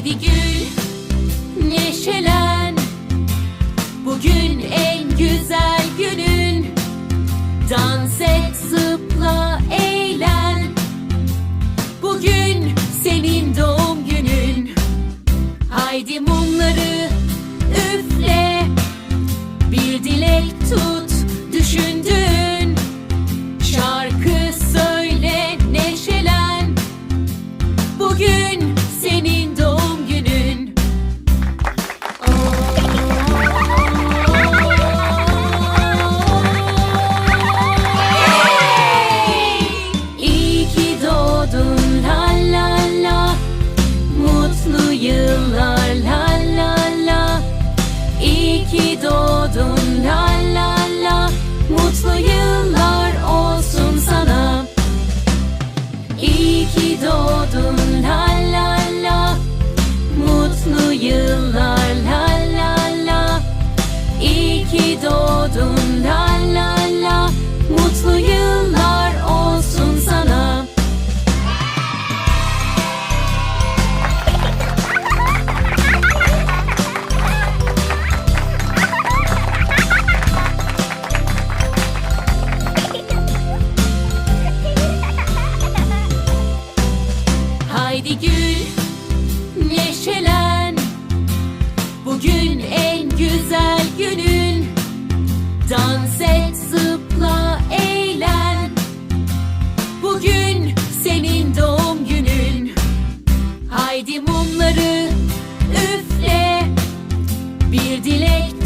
Haydi gül, neşelen. Bugün en güzel günün. Dans et, zıpla, eğlen. Bugün senin doğum günün. Haydi mumları üfle. Bir dilek tut düşündüğün Şarkı söyle neşelen. Bugün doğdun la la la Mutlu yıllar olsun sana. İyi ki doğdun. La la la Mutlu yıllar. La la la İyi ki doğdun. La la la Mutlu yıllar Haydi gül, neşelen. Bugün en güzel günün. Dans et, zıpla, eğlen. Bugün senin doğum günün. Haydi mumları üfle. Bir dilek